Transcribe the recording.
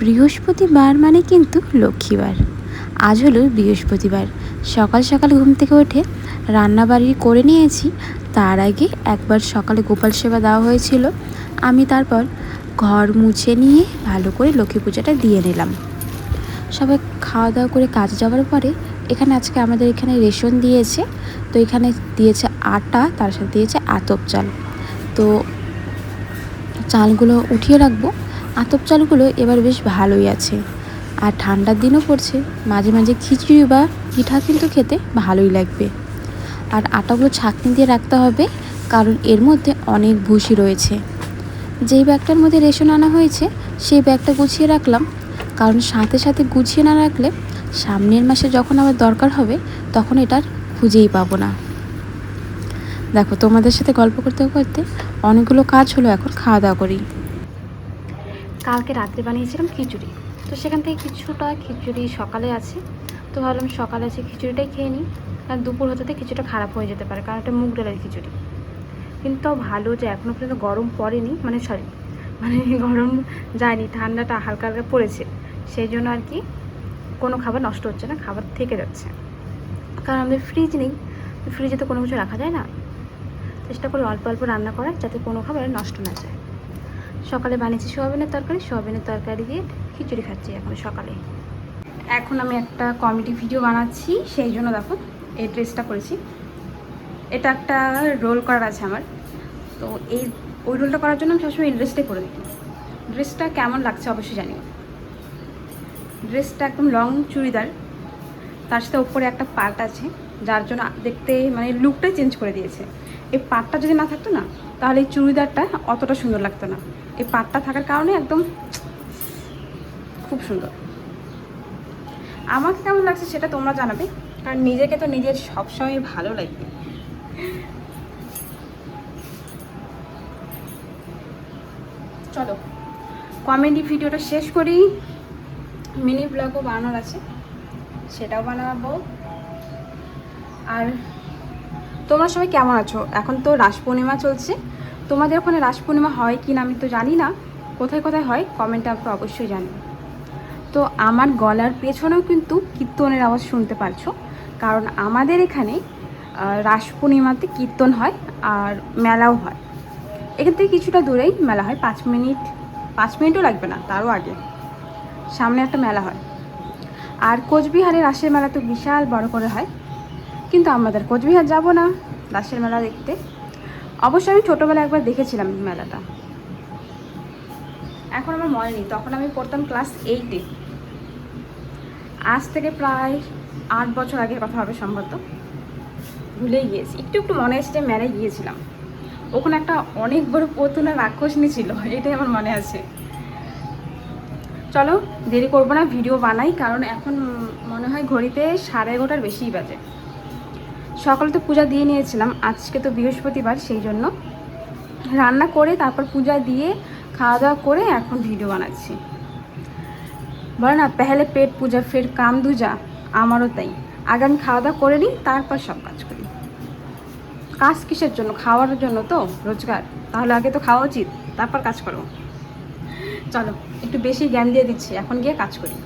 বৃহস্পতিবার মানে কিন্তু লক্ষ্মীবার। আজ হলো বৃহস্পতিবার। সকাল সকাল ঘুম থেকে উঠে রান্নাবাড়ি করে নিয়েছি। তার আগে একবার সকালে গোপাল সেবা দেওয়া হয়েছিল। আমি তারপর ঘর মুছে নিয়ে ভালো করে লক্ষ্মী পূজাটা দিয়ে নিলাম। সবাই খাওয়া দাওয়া করে কাজে যাওয়ার পরে এখানে আজকে আমাদের এখানে রেশন দিয়েছে। তো এখানে দিয়েছে আটা, তার সাথে দিয়েছে আতপ চাল। তো চালগুলো উঠিয়ে রাখব। আতপ চালগুলো এবার বেশ ভালোই আছে। আর ঠান্ডার দিনও পড়ছে, মাঝে মাঝে খিচুড়ি বা পিঠা কিন্তু খেতে ভালোই লাগবে। আর আটাগুলো ছাঁকনি দিয়ে রাখতে হবে, কারণ এর মধ্যে অনেক ভুসি রয়েছে। যেই ব্যাগটার মধ্যে রেশন আনা হয়েছে, সেই ব্যাগটা গুছিয়ে রাখলাম। কারণ সাথে সাথে গুছিয়ে না রাখলে সামনের মাসে যখন আবার দরকার হবে, তখন এটার খুঁজেই পাবো না। দেখো, তোমাদের সাথে গল্প করতে করতে অনেকগুলো কাজ হলো, এখন খাওয়া দাওয়া করি। কালকে রাত্রে বানিয়েছিলাম খিচুড়ি। তো সেখান থেকে কিছুটা খিচুড়ি সকালে আছে। তো ভাবলাম সকালে আছে খিচুড়িটাই খেয়ে নিই। আর দুপুর হতে কিছুটা খারাপ হয়ে যেতে পারে, কারণ এটা মুগ ডালের খিচুড়ি। কিন্তু ভালো যে এখনও পর্যন্ত গরম পড়েনি মানে সরি মানে গরম যায়নি, ঠান্ডাটা হালকা হালকা পড়েছে। সেই জন্য আর কি কোনো খাবার নষ্ট হচ্ছে না, খাবার থেকে যাচ্ছে। কারণ আমাদের ফ্রিজ নেই ফ্রিজে তো কোনো কিছু রাখা যায় না। চেষ্টা করি অল্প অল্প রান্না করার যাতে কোনো খাবার নষ্ট না যায়। সকালে বানিয়েছি সোয়াবিনের তরকারি সোয়াবিনের তরকারি দিয়ে খিচুড়ি খাচ্ছি এখন সকালে। এখন আমি একটা কমেডি ভিডিও বানাচ্ছি, সেই জন্য দেখো এই ড্রেসটা করেছি এটা একটা রোল করার আছে আমার। তো এই, ওই রোলটা করার জন্য আমি সবসময় এই ড্রেসটাই করে দিই ড্রেসটা কেমন লাগছে অবশ্যই জানিও। ড্রেসটা একদম লং চুড়িদার। তার সাথে ওপরে একটা পার্ট আছে, যার জন্য দেখতে মানে লুকটাই চেঞ্জ করে দিয়েছে। এই পাটটা যদি না থাকতো না, তাহলে এই চুড়িদারটা অতটা সুন্দর লাগতো না। এই পাটটা থাকার কারণে একদম খুব সুন্দর। আমাকে কেমন লাগছে সেটা তোমরা জানাবে, কারণ নিজেকে তো নিজের সবসময় ভালো লাগবে। চলো, কমেডি ভিডিওটা শেষ করি। মিনি ব্লগও বানানোর আছে, সেটাও বানাবো। আর তোমরা সবাই কেমন আছো? এখন তো রাস পূর্ণিমা চলছে। তোমাদের ওখানে রাস পূর্ণিমা হয় কি না আমি তো জানি না। কোথায় কোথায় হয় কমেন্টে আমাকে অবশ্যই জানি তো আমার গলার পেছনেও কিন্তু কীর্তনের আওয়াজ শুনতে পারছ। কারণ আমাদের এখানে রাস পূর্ণিমাতে কীর্তন হয় আর মেলাও হয়। এখান থেকে কিছুটা দূরেই মেলা হয়। পাঁচ মিনিট, পাঁচ মিনিটও লাগবে না, তারও আগে। সামনে একটা মেলা হয়। আর কোচবিহারের রাসের মেলা তো বিশাল বড় করে হয়। কিন্তু আমাদের কোচবিহার যাব না দাসের মেলা দেখতে। অবশ্যই আমি ছোটোবেলায় একবার দেখেছিলাম মেলাটা। এখন আমার মনে নেই, তখন আমি পড়তাম ক্লাস এইটে আজ থেকে প্রায় আট বছর আগের কথা হবে সম্ভবত। ভুলেই গিয়েছি। একটু একটু মনে আছে যে মেলায় গিয়েছিলাম। ওখানে একটা অনেক বড় পতুনা রাক্ষসনী ছিল, এটাই আমার মনে আছে। চলো দেরি করব না, ভিডিও বানাই, কারণ এখন মনে হয় ঘড়িতে সাড়ে এগারোটার বেশিই বাজে। সকালে তো পূজা দিয়ে নিয়েছিলাম, আজকে তো বৃহস্পতিবার, সেই জন্য। রান্না করে তারপর পূজা দিয়ে খাওয়া দাওয়া করে এখন ভিডিও বানাচ্ছি। বলে না, পেহলে পেট পূজা, ফের কাম দুজা আমারও তাই। আগে আমি খাওয়া দাওয়া করে নিই, তারপর সব কাজ করি। কাজ কিসের জন্য? খাওয়ার জন্য তো রোজগার। তাহলে আগে তো খাওয়া উচিত, তারপর কাজ করো চলো, একটু বেশি জ্ঞান দিয়ে দিচ্ছি, এখন গিয়ে কাজ করি।